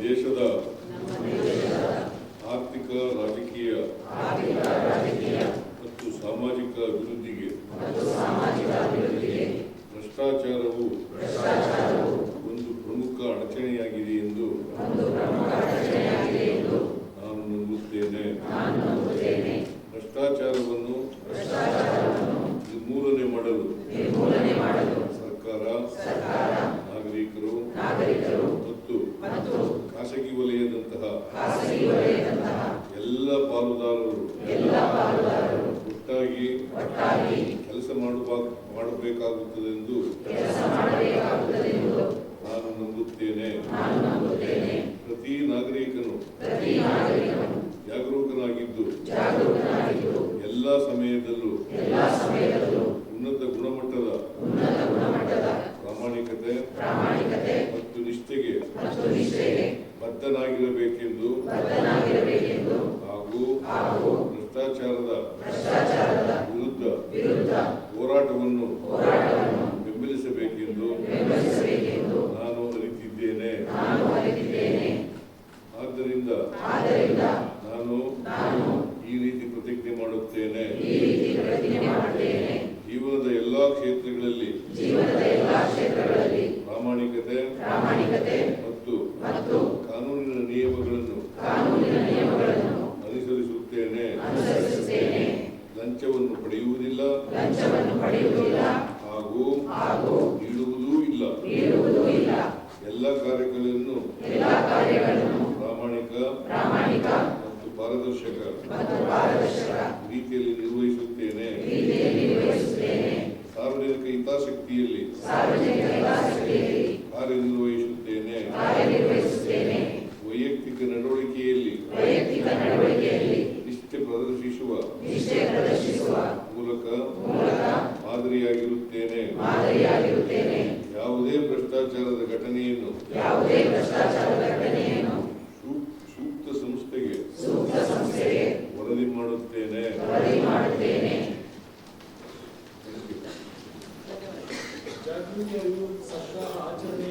ದೇಶದ ಆರ್ಥಿಕ ರಾಜಕೀಯ ಮತ್ತು ಸಾಮಾಜಿಕ ಅಭಿವೃದ್ಧಿಗೆ ಭ್ರಷ್ಟಾಚಾರವು ಒಂದು ಪ್ರಮುಖ ಅಡಚಣೆಯಾಗಿದೆ ಎಂದು ನಾನು ನಂಬುತ್ತೇನೆ. ಭ್ರಷ್ಟಾಚಾರವನ್ನು ಖಾಸಗಿ ವಲಯದಂತಹ ಎಲ್ಲ ಪಾಲುದಾರರು ಒಟ್ಟಾಗಿ ಕೆಲಸ ಮಾಡಬೇಕಾಗುತ್ತದೆಂದು ನಾನು ನಂಬುತ್ತೇನೆ. ಪ್ರತಿ ನಾಗರಿಕನು ಜಾಗರೂಕನಾಗಿದ್ದು ಎಲ್ಲ ಸಮಯದಲ್ಲೂ ನಾನು ಈ ರೀತಿ ಪ್ರತಿಜ್ಞೆ ಮಾಡುತ್ತೇನೆ. ಜೀವನದ ಎಲ್ಲಾ ಕ್ಷೇತ್ರಗಳಲ್ಲಿ ಪ್ರಾಮಾಣಿಕತೆ ಮತ್ತು ಕಾನೂನಿನ ನಿಯಮಗಳನ್ನು ಅನುಸರಿಸುತ್ತೇನೆ. ಲಂಚವನ್ನು ಪಡೆಯುವುದಿಲ್ಲ ಹಾಗೂ ಪಾರದರ್ಶಕ. ರೀತಿಯಲ್ಲಿ ನಿರ್ವಹಿಸುತ್ತೇನೆ. ಸಾರ್ವಜನಿಕ ಹಿತಾಸಕ್ತಿಯಲ್ಲಿ. ಕಾರ್ಯನಿರ್ವಹಿಸುತ್ತೇನೆ. ವೈಯಕ್ತಿಕ ನಡವಳಿಕೆಯಲ್ಲಿ. ನಿಷ್ಠೆ ಪ್ರದರ್ಶಿಸುವ. ಮೂಲಕ ಮಾದರಿಯಾಗಿರುತ್ತೇನೆ. ಮಾಡುತ್ತೇನೆ Thank you. ಜಾಗೃತಿ ಅರಿವು ಸಪ್ತಾಹ ಆಚರಣೆ